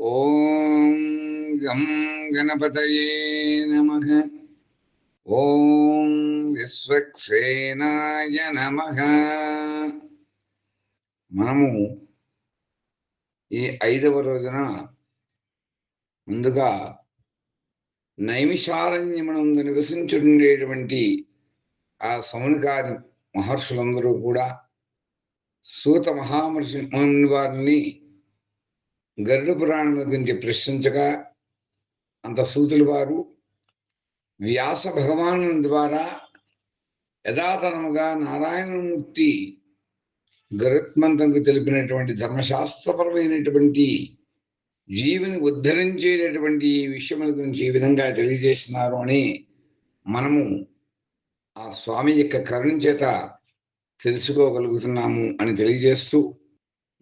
ఓం గం గణపతయే నమ. ఓం విశ్వక్సేనాయ నమ. మనము ఈ ఐదవ రోజున ముందుగా నైమిషారణ్యమునందు నివసించుండేటువంటి ఆ సమునికారి మహర్షులందరూ కూడా సూత మహామహర్షి వారిని గరుడ పురాణం గురించి ప్రశ్నించగా అంత సూతులు వారు వ్యాస భగవాను ద్వారా యథాతనముగా నారాయణమూర్తి గరుత్మంతంకు తెలిపినటువంటి ధర్మశాస్త్రపరమైనటువంటి జీవిని ఉద్ధరించేటటువంటి ఈ విషయముల గురించి ఈ విధంగా తెలియజేస్తున్నారు అని మనము ఆ స్వామి యొక్క కరుణ చేత తెలుసుకోగలుగుతున్నాము అని తెలియజేస్తూ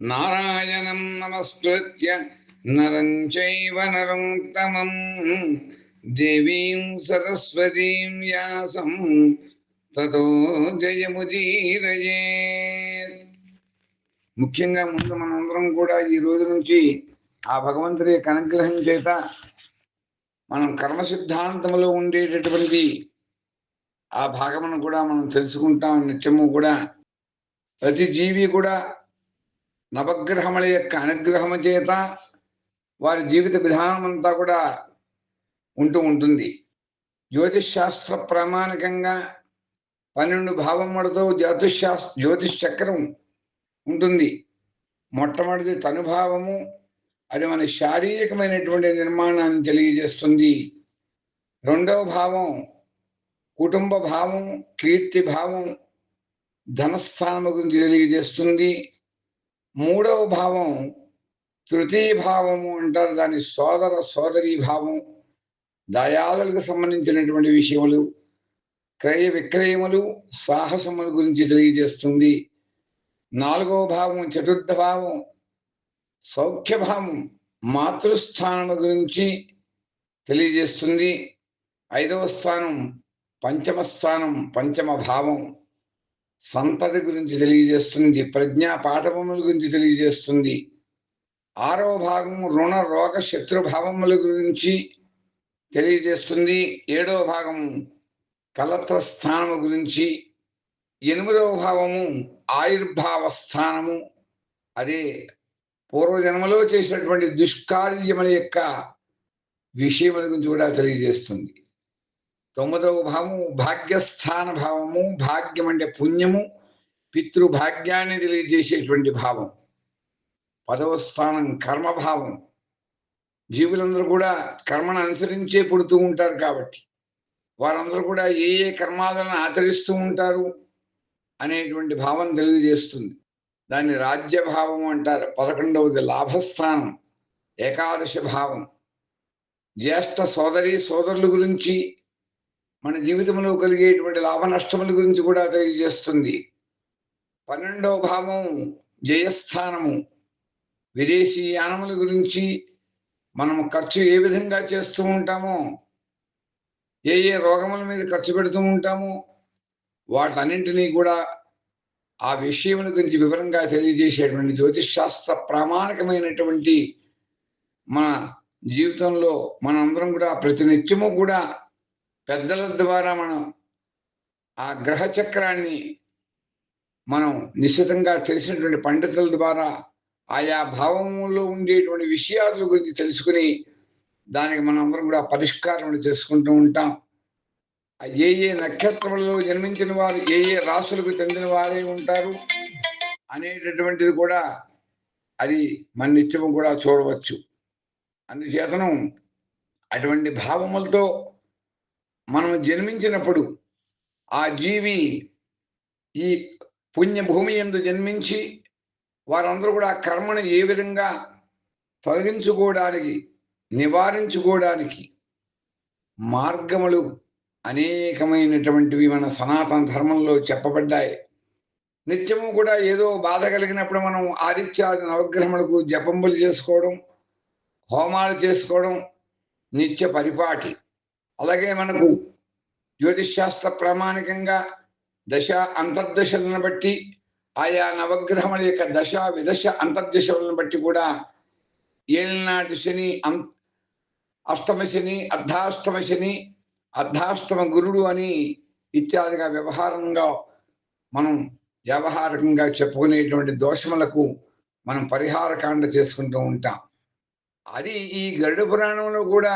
నారాయణం నమస్కృత్య నరం చైవ నరోత్తమం దేవీం సరస్వతీం వ్యాసం. తతో జయముదీరయే ముఖ్యంగా ముందు మనందరం కూడా ఈ రోజు నుంచి ఆ భగవంతుడి యొక్క అనుగ్రహం చేత మనం కర్మ సిద్ధాంతంలో ఉండేటటువంటి ఆ భాగమును కూడా మనం తెలుసుకుంటాం. నిత్యము కూడా ప్రతి జీవి కూడా నవగ్రహముల యొక్క అనుగ్రహము చేత వారి జీవిత విధానం అంతా కూడా ఉంటూ ఉంటుంది. జ్యోతిష్ శాస్త్ర ప్రామాణికంగా పన్నెండు భావములతో జ్యోతిష్ శాస్త్ర జ్యోతిష్ చక్రం ఉంటుంది. మొట్టమొదటి తనుభావము అది మన శారీరకమైనటువంటి నిర్మాణాన్ని తెలియజేస్తుంది. రెండవ భావం కుటుంబ భావం కీర్తి భావం ధనస్థానము గురించి తెలియజేస్తుంది. మూడవ భావం తృతీయ భావము అంటారు దాని సోదర సోదరీ భావం. దయాదులకు సంబంధించినటువంటి విషయములు క్రయ విక్రయములు సాహసముల గురించి తెలియజేస్తుంది. నాలుగవ భావం చతుర్థ భావం సౌఖ్య భావం మాతృస్థానము గురించి తెలియజేస్తుంది. ఐదవ స్థానం పంచమ స్థానం పంచమ భావం. సంతతి గురించి తెలియజేస్తుంది ప్రజ్ఞా పాఠవముల గురించి తెలియజేస్తుంది. ఆరవ భాగము రుణ రోగ శత్రుభావముల గురించి తెలియజేస్తుంది. ఏడవ భాగము కలత్ర స్థానము గురించి ఎనిమిదవ భావము ఆయుర్భావ స్థానము. అదే పూర్వజన్మలో చేసినటువంటి దుష్కార్యముల యొక్క విషయముల గురించి కూడా తెలియజేస్తుంది. తొమ్మిదవ భావము భాగ్యస్థాన భావము భాగ్యం అంటే పుణ్యము పితృభాగ్యాన్ని తెలియజేసేటువంటి భావం. పదవ స్థానం కర్మభావం. జీవులందరూ కూడా కర్మను అనుసరించే పుడుతూ ఉంటారు కాబట్టి. వారందరూ కూడా ఏ ఏ కర్మాలను ఆచరిస్తూ ఉంటారు అనేటువంటి భావం తెలియజేస్తుంది. దాన్ని రాజ్యభావం అంటారు. పదకొండవది లాభస్థానం. ఏకాదశ భావం. జ్యేష్ఠ సోదరి సోదరుల గురించి మన జీవితంలో కలిగేటువంటి లాభ నష్టముల గురించి కూడా తెలియజేస్తుంది. పన్నెండవ భావం జయస్థానము. విదేశీ యానముల గురించి మనం ఖర్చు ఏ విధంగా చేస్తూ ఉంటామో ఏ ఏ రోగముల మీద ఖర్చు పెడుతూ ఉంటామో వాటన్నింటినీ కూడా ఆ విషయముల గురించి వివరంగా తెలియజేసేటువంటి జ్యోతిష్ శాస్త్ర ప్రామాణికమైనటువంటి మన జీవితంలో మనందరం కూడా ప్రతినిత్యము కూడా పెద్దల ద్వారా మనం ఆ గ్రహ చక్రాన్ని మనం నిశ్చితంగా తెలిసినటువంటి పండితుల ద్వారా ఆయా భావములో ఉండేటువంటి విషయాల గురించి తెలుసుకుని దానికి మనందరం కూడా పరిష్కారం చేసుకుంటూ ఉంటాం. ఏ ఏ నక్షత్రములలో జన్మించిన వారు ఏ ఏ రాసులకు చెందిన వారే ఉంటారు అనేటటువంటిది కూడా అది మన నిత్యము కూడా చూడవచ్చు. అందుచేతను అటువంటి భావములతో మనం జన్మించినప్పుడు ఆ జీవి ఈ పుణ్యభూమి ఎందు జన్మించి వారందరూ కూడా కర్మను ఏ విధంగా తొలగించుకోవడానికి నివారించుకోవడానికి మార్గములు అనేకమైనటువంటివి మన సనాతన ధర్మంలో చెప్పబడ్డాయి. నిత్యము కూడా ఏదో బాధ కలిగినప్పుడు మనం ఆదిత్యాది నవగ్రహములకు జపంబులు చేసుకోవడం హోమాలు చేసుకోవడం నిత్య పరిపాటి. అలాగే మనకు జ్యోతిష్ శాస్త్ర ప్రామాణికంగా దశ అంతర్దశలను బట్టి ఆయా నవగ్రహముల యొక్క దశ విదశ అంతర్దశలను బట్టి కూడా ఏలినాటి శని అం- అష్టమ శని అర్ధాష్టమ శని అర్ధాష్టమ గురుడు అని ఇత్యాదిగా వ్యవహారంగా మనం వ్యవహారకంగా చెప్పుకునేటువంటి దోషములకు మనం పరిహారకాండ చేసుకుంటూ ఉంటాం. అది ఈ గరుడ పురాణంలో కూడా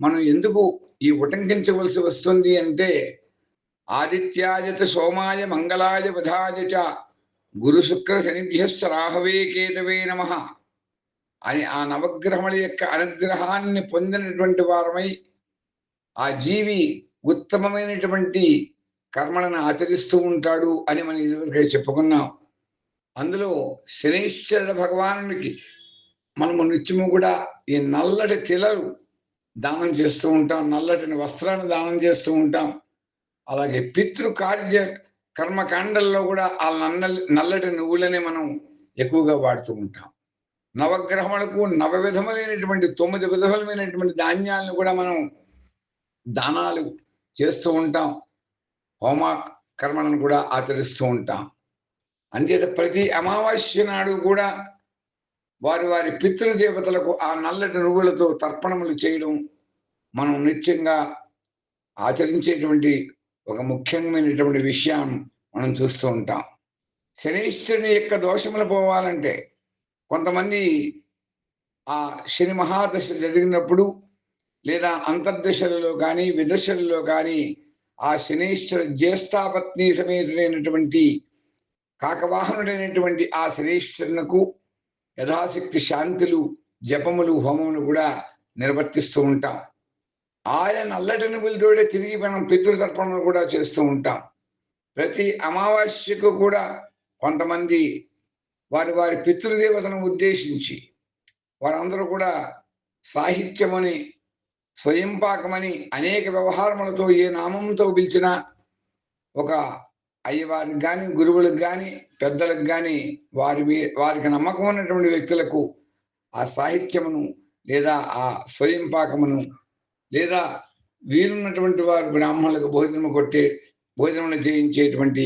మనం ఎందుకు ఈ ఉటంకించవలసి వస్తుంది అంటే ఆదిత్యాయత సోమాయ మంగళాయ బుధాయ చ గురు శుక్ర శనిభ్యశ్చ రాహవే కేతవే నమ అని ఆ నవగ్రహముల యొక్క అనుగ్రహాన్ని పొందినటువంటి వారమై ఆ జీవి ఉత్తమమైనటువంటి కర్మలను ఆచరిస్తూ ఉంటాడు అని మనం ఇదివరకే చెప్పుకున్నాం. అందులో శనీశ్వరుడు భగవానుడికి మనము నిత్యము కూడా ఈ నల్లటి తిలలు దానం చేస్తూ ఉంటాం నల్లటిని వస్త్రాన్ని దానం చేస్తూ ఉంటాం. అలాగే పితృ కార్య కర్మకాండల్లో కూడా ఆ నల్ల నల్లటి నువ్వులనే మనం ఎక్కువగా వాడుతూ ఉంటాం. నవగ్రహములకు నవ విధములైనటువంటి తొమ్మిది విధములమైనటువంటి ధాన్యాలను కూడా మనం దానాలు చేస్తూ ఉంటాం. హోమ కర్మలను కూడా ఆచరిస్తూ ఉంటాం. అంచేత ప్రతి అమావాస్య నాడు కూడా వారి వారి పితృదేవతలకు ఆ నల్లటి నువ్వులతో తర్పణములు చేయడం మనం నిత్యంగా ఆచరించేటువంటి ఒక ముఖ్యమైనటువంటి విషయం మనం చూస్తూ ఉంటాం. శనిశ్చరుని యొక్క దోషములు పోవాలంటే కొంతమంది ఆ శని మహాదశ జరిగినప్పుడు లేదా అంతర్దశలలో కానీ విదశలలో కానీ ఆ శనీశ్వర జ్యేష్ఠాపత్ని సమేతుడైనటువంటి కాకవాహనుడైనటువంటి ఆ శనీశ్వరునకు యథాశక్తి శాంతులు జపములు హోమములు కూడా నిర్వర్తిస్తూ ఉంటాం. ఆయన నల్లటి నువ్వులతోడే తిరిగి మనం పితృతర్పణలు కూడా చేస్తూ ఉంటాం. ప్రతి అమావాస్యకు కూడా కొంతమంది వారి వారి పితృదేవతను ఉద్దేశించి వారందరూ కూడా సాహిత్యమని స్వయంపాకమని అనేక వ్యవహారములతో ఏ నామంతో పిలిచినా ఒక అయ్యవారికి కానీ గురువులకు కానీ పెద్దలకు కానీ వారి వారికి నమ్మకం ఉన్నటువంటి వ్యక్తులకు ఆ సాహిత్యమును లేదా ఆ స్వయం పాకమును లేదా వీరున్నటువంటి వారు బ్రాహ్మణులకు భోజనము కొట్టే భోజనములు చేయించేటువంటి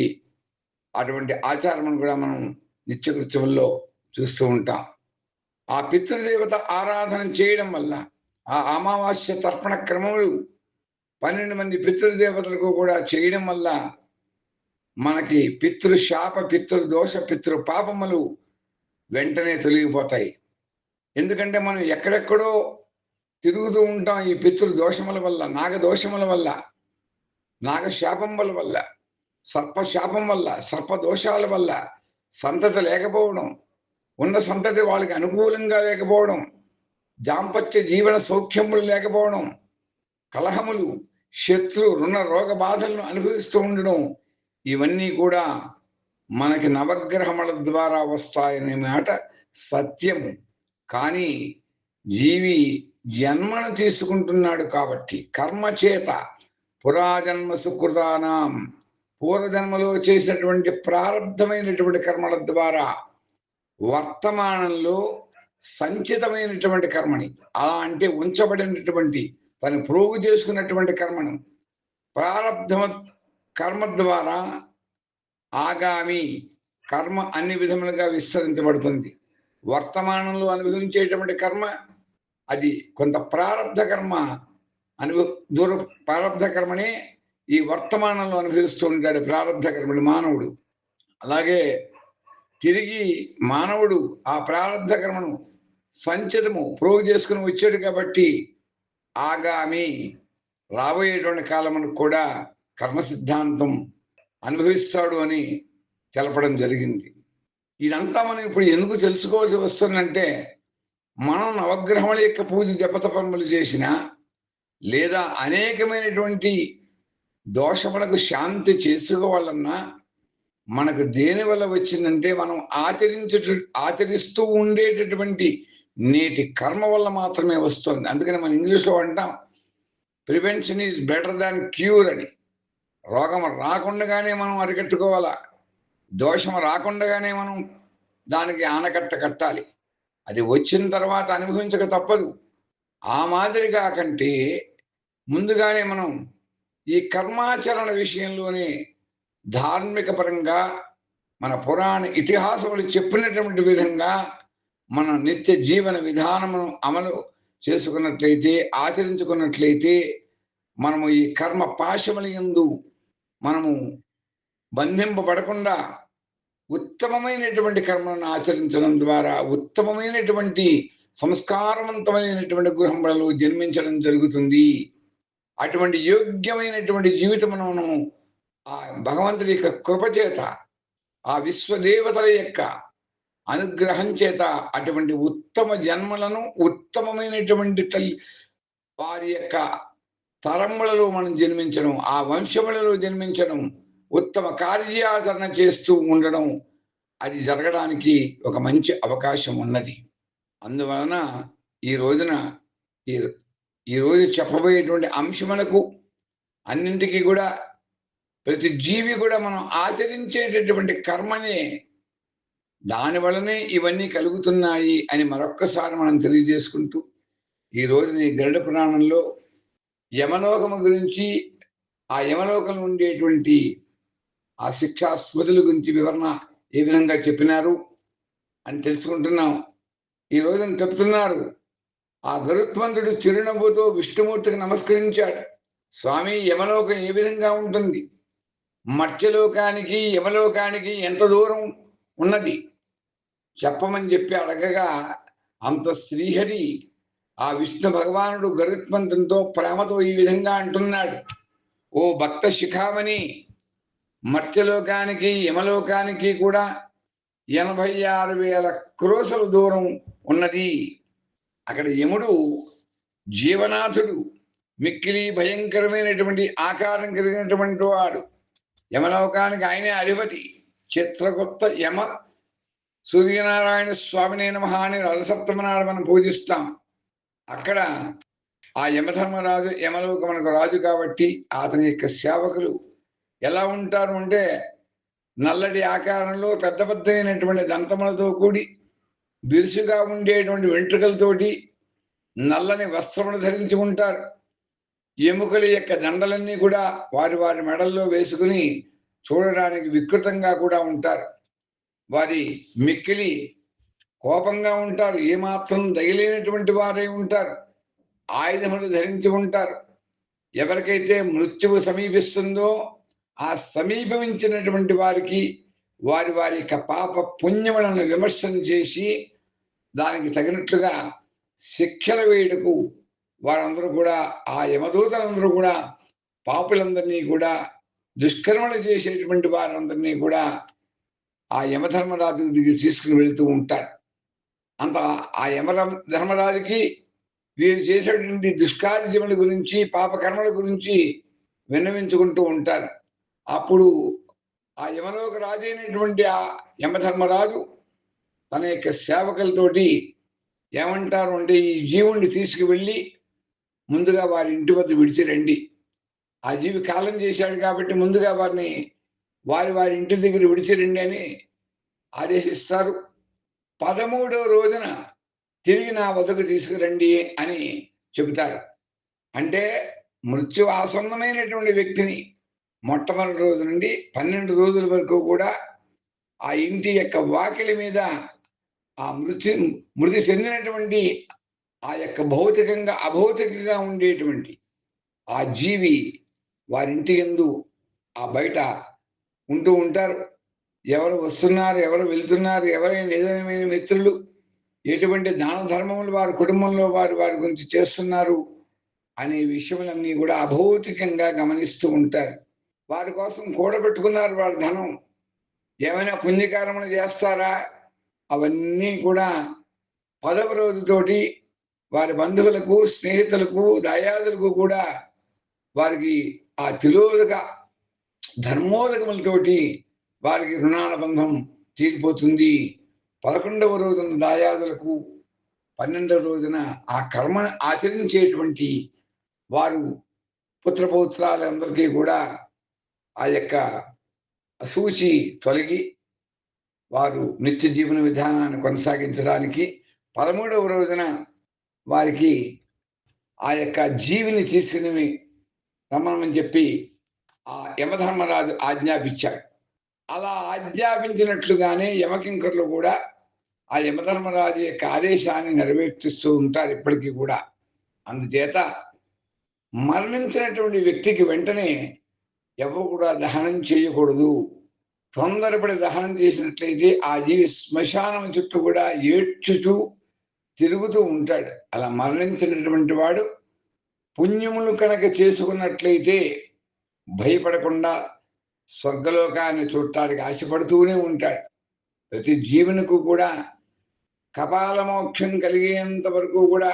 అటువంటి ఆచారమును కూడా మనం నిత్యకృత్యముల్లో చూస్తూ ఉంటాం. ఆ పితృదేవత ఆరాధన చేయడం వల్ల ఆ అమావాస్య తర్పణ క్రమములు పన్నెండు మంది పితృదేవతలకు కూడా చేయడం వల్ల మనకి పితృ శాప పితృ దోష పితృ పాపములు వెంటనే తొలగిపోతాయి. ఎందుకంటే మనం ఎక్కడెక్కడో తిరుగుతూ ఉంటాం ఈ పితృ దోషముల వల్ల నాగ దోషముల వల్ల నాగ శాపముల వల్ల సర్ప శాపం వల్ల సర్ప దోషాల వల్ల సంతతి లేకపోవడం ఉన్న సంతతి వాళ్ళకి అనుకూలంగా లేకపోవడం దాంపత్య జీవన సౌఖ్యములు లేకపోవడం కలహములు శత్రు రుణ రోగ బాధలను అనుభవిస్తూ ఉండడం ఇవన్నీ కూడా మనకి నవగ్రహముల ద్వారా వస్తాయనే మాట సత్యము కానీ జీవి జన్మను తీసుకుంటున్నాడు కాబట్టి కర్మ చేత పురాజన్మ సుకృతానాం పూర్వజన్మలో చేసినటువంటి ప్రారంధమైనటువంటి కర్మల ద్వారా వర్తమానంలో సంచితమైనటువంటి కర్మని అలా అంటే ఉంచబడినటువంటి తను ప్రోగు చేసుకున్నటువంటి కర్మను ప్రారంధమ కర్మ ద్వారా ఆగామి. కర్మ అన్ని విధములుగా విస్తరించబడుతుంది. వర్తమానంలో అనుభవించేటువంటి కర్మ అది కొంత ప్రారంధ కర్మ అనుభవ దూర ప్రారంధ కర్మనే ఈ వర్తమానంలో అనుభవిస్తూ ఉంటాడు ప్రారంధ కర్మని మానవుడు. అలాగే తిరిగి మానవుడు ఆ ప్రారంధ కర్మను సంచితము ప్రోగు చేసుకుని వచ్చాడు కాబట్టి ఆగామి. రాబోయేటువంటి కాలమును కూడా కర్మ సిద్ధాంతం అనుభవిస్తాడు అని తెలపడం జరిగింది. ఇదంతా మనం ఇప్పుడు ఎందుకు తెలుసుకోవాల్సి వస్తుందంటే మనం నవగ్రహముల యొక్క పూజ జపతపములు చేసిన లేదా అనేకమైనటువంటి దోషములకు శాంతి చేసుకోవాలన్నా మనకు దేని వల్ల వచ్చిందంటే మనం ఆచరించే ఆచరిస్తూ ఉండేటటువంటి నేటి కర్మ వల్ల మాత్రమే వస్తుంది. అందుకని మనం ఇంగ్లీష్లో అంటాం prevention is better than cure అని. రోగం రాకుండానే మనం అరికట్టుకోవాలా? దోషం రాకుండానే మనం దానికి ఆనకట్ట కట్టాలి. అది వచ్చిన తర్వాత అనుభవించక తప్పదు. ఆ మాదిరిగా కంటే ముందుగానే మనం ఈ కర్మాచరణ విషయంలోనే ధార్మిక పరంగా మన పురాణ ఇతిహాసములు చెప్పినటువంటి విధంగా మన నిత్య జీవన విధానమును అమలు చేసుకున్నట్లయితే ఆచరించుకున్నట్లయితే మనము ఈ కర్మ పాశముల యందు మనము బంధింపబడకుండా ఉత్తమమైనటువంటి కర్మలను ఆచరించడం ద్వారా ఉత్తమమైనటువంటి సంస్కారవంతమైనటువంటి గృహములలో జన్మించడం జరుగుతుంది. అటువంటి యోగ్యమైనటువంటి జీవితమును మనము ఆ భగవంతుడి యొక్క కృప చేత ఆ విశ్వదేవతల యొక్క అనుగ్రహం చేత అటువంటి ఉత్తమ జన్మలను ఉత్తమమైనటువంటి తల్లి వారి యొక్క తరములలో మనం జన్మించడం ఆ వంశములలో జన్మించడం ఉత్తమ కార్యాచరణ చేస్తూ ఉండడం అది జరగడానికి ఒక మంచి అవకాశం ఉన్నది. అందువలన ఈ రోజున ఈ ఈ రోజు చెప్పబోయేటువంటి అంశములకు అన్నింటికీ కూడా ప్రతి జీవి కూడా మనం ఆచరించేటటువంటి కర్మనే దాని వలనే ఇవన్నీ కలుగుతున్నాయి అని మరొక్కసారి మనం తెలియజేసుకుంటూ ఈ రోజు ఈ గరుడ పురాణంలో యమలోకము గురించి ఆ యమలోకంలో ఉండేటువంటి ఆ శిక్షా స్మృతుల గురించి వివరణ ఏ విధంగా చెప్పినారు అని తెలుసుకుంటున్నాం. ఈ రోజున చెప్తున్నారు ఆ గరుత్మంతుడు చిరునవ్వుతో విష్ణుమూర్తికి నమస్కరించాడు. స్వామి యమలోకం ఏ విధంగా ఉంటుంది? మత్స్యలోకానికి యమలోకానికి ఎంత దూరం ఉన్నది? చెప్పమని చెప్పి అడగగా అంత శ్రీహరి ఆ విష్ణు భగవానుడు గరుత్మంతంతో ప్రేమతో ఈ విధంగా అంటున్నాడు. ఓ భక్త శిఖామణి మత్స్యలోకానికి యమలోకానికి కూడా ఎనభై ఆరు వేల క్రోసల దూరం ఉన్నది. అక్కడ యముడు జీవనాథుడు మిక్కిలి భయంకరమైనటువంటి ఆకారం కలిగినటువంటి వాడు. యమలోకానికి ఆయనే అధిపతి. చిత్రగుప్త యమ సూర్యనారాయణ స్వామిని నమ అని రథసప్తమనాడు మనం పూజిస్తాం. అక్కడ ఆ యమధర్మరాజు యమలోకమునకు రాజు కాబట్టి అతని యొక్క సేవకులు ఎలా ఉంటారు అంటే నల్లటి ఆకారంలో పెద్ద పెద్ద అయినటువంటి దంతములతో కూడి బిరుసుగా ఉండేటువంటి వెంట్రుకలతోటి నల్లని వస్త్రములు ధరించి ఉంటారు. ఎముకల యొక్క దండలన్నీ కూడా వారి వారి మెడల్లో వేసుకుని చూడడానికి వికృతంగా కూడా ఉంటారు. వారి మిక్కిలి కోపంగా ఉంటారు. ఏమాత్రం దయలేనటువంటి వారై ఉంటారు. ఆయుధములు ధరించి ఉంటారు. ఎవరికైతే మృత్యువు సమీపిస్తుందో ఆ సమీపించినటువంటి వారికి వారి వారి యొక్క పాప పుణ్యములను విమర్శన చేసి దానికి తగినట్లుగా శిక్షల వేయుటకు వారందరూ కూడా ఆ యమదూతలందరూ కూడా పాపులందరినీ కూడా దుష్కర్మలు చేసేటువంటి వారందరినీ కూడా ఆ యమధర్మరాజు దగ్గర తీసుకుని వెళుతూ ఉంటారు. అంత ఆ యమర ధర్మరాజుకి వీరు చేసేటువంటి దుష్కార్యముల గురించి పాపకర్మల గురించి విన్నవించుకుంటూ ఉంటారు. అప్పుడు ఆ యమలోక రాజు అయినటువంటి ఆ యమధర్మరాజు తన యొక్క సేవకులతోటి ఏమంటారు అంటే ఈ జీవుణ్ణి తీసుకువెళ్ళి ముందుగా వారి ఇంటి వద్ద విడిచి రండి. ఆ జీవి కాలం చేశాడు కాబట్టి ముందుగా వారిని వారి వారి ఇంటి దగ్గర విడిచి రండి అని ఆదేశిస్తారు. పదమూడవ రోజున తిరిగి నా వద్దకు తీసుకురండి అని చెబుతారు. అంటే మృత్యు ఆసన్నమైనటువంటి వ్యక్తిని మొట్టమొదటి రోజు నుండి పన్నెండు రోజుల వరకు కూడా ఆ ఇంటి యొక్క వాకిలి మీద ఆ మృతి మృతి చెందినటువంటి ఆ యొక్క భౌతికంగా అభౌతికంగా ఉండేటువంటి ఆ జీవి వారింటి ఎందు ఆ బయట ఉంటూ ఉంటారు. ఎవరు వస్తున్నారు ఎవరు వెళ్తున్నారు ఎవరైనా నిజమైన మిత్రులు ఎటువంటి దాన ధర్మములు వారి కుటుంబంలో వారు వారి గురించి చేస్తున్నారు అనే విషయములన్నీ కూడా అభౌతికంగా గమనిస్తూ ఉంటారు. వారి కోసం కూడబెట్టుకున్నారు వారి ధనం. ఏమైనా పుణ్యకారములు చేస్తారా? అవన్నీ కూడా పదవ రోజుతోటి వారి బంధువులకు స్నేహితులకు దయాదులకు కూడా వారికి ఆ తిలోదక ధర్మోదకములతోటి వారికి రుణాల బంధం తీరిపోతుంది. పదకొండవ రోజున దాయాదులకు పన్నెండవ రోజున ఆ కర్మను ఆచరించేటువంటి వారు పుత్రపౌత్రాలందరికీ కూడా ఆ యొక్క అసూచి తొలగి వారు నిత్య జీవన విధానాన్ని కొనసాగించడానికి పదమూడవ రోజున వారికి ఆ యొక్క జీవిని తీసుకుని రమ్మని చెప్పి ఆ యమధర్మరాజు ఆజ్ఞాపించాడు. అలా ఆజ్ఞాపించినట్లుగానే యమకింకర్లు కూడా ఆ యమధర్మరాజు యొక్క ఆదేశాన్ని నెరవేర్చిస్తూ ఉంటారు ఇప్పటికీ కూడా. అందుచేత మరణించినటువంటి వ్యక్తికి వెంటనే ఎవరు కూడా దహనం చేయకూడదు. తొందరపడి దహనం చేసినట్లయితే ఆ జీవి శ్మశానం చుట్టూ కూడా ఏడ్చుచూ తిరుగుతూ ఉంటాడు. అలా మరణించినటువంటి వాడు పుణ్యములు కనుక చేసుకున్నట్లయితే భయపడకుండా స్వర్గలోకాన్ని చూడటానికి ఆశపడుతూనే ఉంటాడు. ప్రతి జీవునికి కూడా కపాల మోక్షం కలిగేంత వరకు కూడా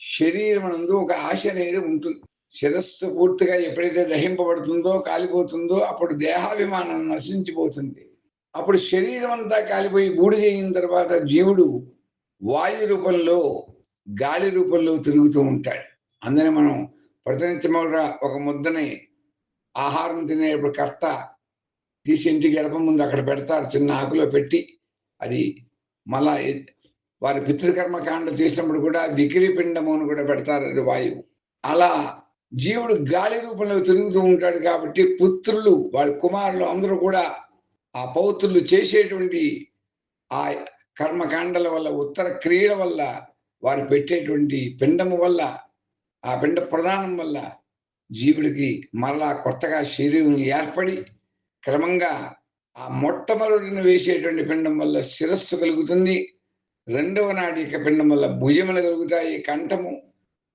శరీరం నందు ఒక ఆశ అనేది ఉంటుంది. శిరస్సు పూర్తిగా ఎప్పుడైతే దహింపబడుతుందో కాలిపోతుందో అప్పుడు దేహాభిమానం నశించిపోతుంది. అప్పుడు శరీరం అంతా కాలిపోయి బూడి అయిన తర్వాత జీవుడు వాయు రూపంలో గాలి రూపంలో తిరుగుతూ ఉంటాడు. అందుకని మనం ప్రతినిత్యం కూడా ఒక ముద్దని ఆహారం తినేటప్పుడు కర్త తీసి ఇంటికి గడప ముందు అక్కడ పెడతారు చిన్న ఆకులో పెట్టి. అది మళ్ళా వారి పితృకర్మ కాండ చేసినప్పుడు కూడా వికిరి పిండము అని కూడా పెడతారు అది వాయువు. అలా జీవుడు గాలి రూపంలో తిరుగుతూ ఉంటాడు కాబట్టి పుత్రులు వాళ్ళ కుమారులు అందరూ కూడా ఆ పౌత్రులు చేసేటువంటి ఆ కర్మకాండల వల్ల ఉత్తర క్రియల వల్ల వారు పెట్టేటువంటి పిండము వల్ల ఆ పిండ ప్రధానం వల్ల జీవుడికి మరలా కొత్తగా శరీరం ఏర్పడి క్రమంగా ఆ మొట్టమొదటిని వేసేటువంటి పిండం వల్ల శిరస్సు కలుగుతుంది. రెండవ నాటిక పిండం వల్ల భుజములు కలుగుతాయి కంఠము.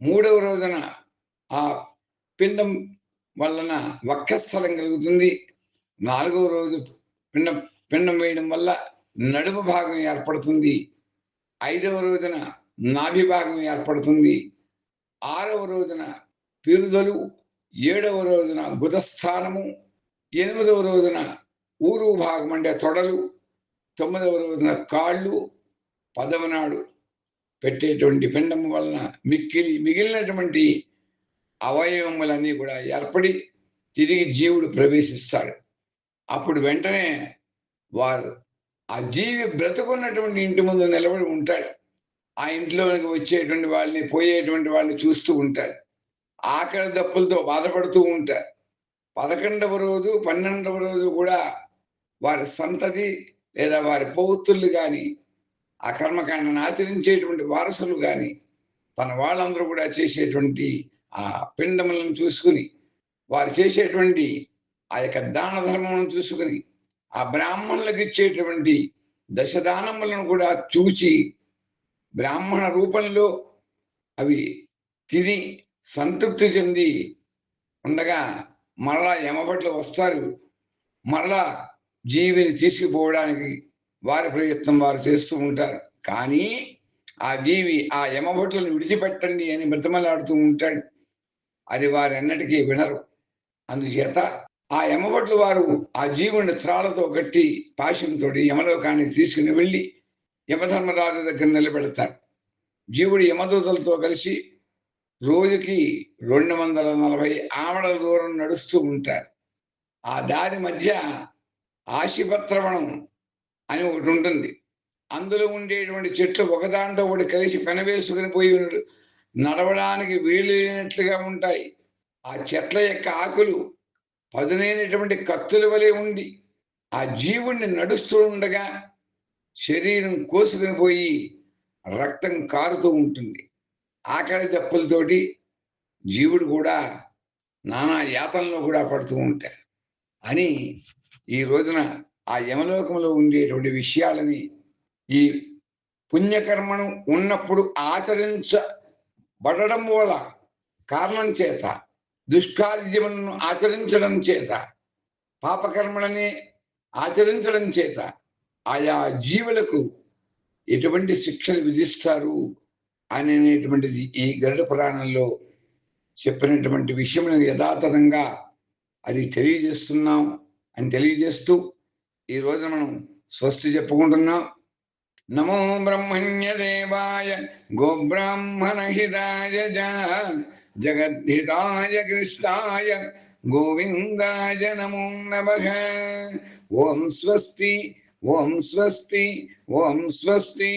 మూడవ రోజున ఆ పిండం వలన వక్షస్థలం కలుగుతుంది. నాలుగవ రోజు పిండం పిండం వేయడం వల్ల నడుము భాగం ఏర్పడుతుంది. ఐదవ రోజున నాభి భాగం ఏర్పడుతుంది. ఆరవ రోజున పిరుదలు ఏడవ రోజున బుధస్థానము ఎనిమిదవ రోజున ఊరు భాగం అంటే తొడలు తొమ్మిదవ రోజున కాళ్ళు పదవ నాడు పెట్టేటువంటి పిండము వలన మిక్కిలి మిగిలినటువంటి అవయవములన్నీ కూడా ఏర్పడి తిరిగి జీవుడు ప్రవేశిస్తాడు. అప్పుడు వెంటనే వారు ఆ జీవి బ్రతుకున్నటువంటి ఇంటి ముందు నిలబడి ఉంటాడు. ఆ ఇంట్లోనికి వచ్చేటువంటి వాళ్ళని పోయేటువంటి వాళ్ళని చూస్తూ ఉంటాడు. ఆకలి దప్పులతో బాధపడుతూ ఉంటారు. పదకొండవ రోజు పన్నెండవ రోజు కూడా వారి సంతతి లేదా వారి పౌత్రులు కానీ ఆ కర్మకాండను ఆచరించేటువంటి వారసులు కానీ తన వాళ్ళందరూ కూడా చేసేటువంటి ఆ పిండములను చూసుకుని వారు చేసేటువంటి ఆ యొక్క దాన ధర్మములను చూసుకుని ఆ బ్రాహ్మణులకు ఇచ్చేటువంటి దశదానములను కూడా చూచి బ్రాహ్మణ రూపంలో అవి తిని సంతృప్తి చెంది ఉండగా మరలా యమభట్లు వస్తారు. మరలా జీవిని తీసుకుపోవడానికి వారి ప్రయత్నం వారు చేస్తూ ఉంటారు. కానీ ఆ జీవి ఆ యమభట్లను విడిచిపెట్టండి అని బ్రతమలాడుతూ ఉంటాడు. అది వారు ఎన్నటికీ వినరు. అందుచేత ఆ యమభట్లు వారు ఆ జీవుని త్రాళ్ళతో కట్టి పాశంతో యమలోకానికి తీసుకుని వెళ్ళి యమధర్మరాజు దగ్గర నిలబెడతారు. జీవుడు యమదూతలతో కలిసి రోజుకి రెండు వందల నలభై ఆమడల దూరం నడుస్తూ ఉంటారు. ఆ దారి మధ్య ఆశిపత్రవణం అని ఒకటి ఉంటుంది. అందులో ఉండేటువంటి చెట్లు ఒకదాంట్లో ఒకటి కలిసి పెనవేసుకుని పోయి నడవడానికి వీలు లేనట్లుగా ఉంటాయి. ఆ చెట్ల యొక్క ఆకులు పదునైనటువంటి కత్తుల వలె ఉండి ఆ జీవుణ్ణి నడుస్తూ ఉండగా శరీరం కోసుకుని పోయి రక్తం కారుతూ ఉంటుంది. ఆకలి దప్పులతోటి జీవుడు కూడా నానా యాతనలో కూడా పడుతూ ఉంటారు అని ఈ రోజున ఆ యమలోకంలో ఉండేటువంటి విషయాలని ఈ పుణ్యకర్మను ఉన్నప్పుడు ఆచరించబడడం వల్ల కారణం చేత దుష్కార్యములను ఆచరించడం చేత పాపకర్మలని ఆచరించడం చేత ఆయా జీవులకు ఎటువంటి శిక్షలు విధిస్తారు? అనేటువంటిది ఈ గరుడ పురాణంలో చెప్పినటువంటి విషయములను యథాతథంగా అది తెలియజేస్తున్నాం అని తెలియజేస్తూ ఈ రోజు మనం స్వస్తి చెప్పుకుంటున్నాం. నమో బ్రహ్మణ్య దేవాయ గోబ్రాహ్మణ హితాయ జగద్ధితాయ కృష్ణాయ గోవిందాయ నమో నమః. ఓం స్వస్తి ఓం స్వస్తి ఓం స్వస్తి.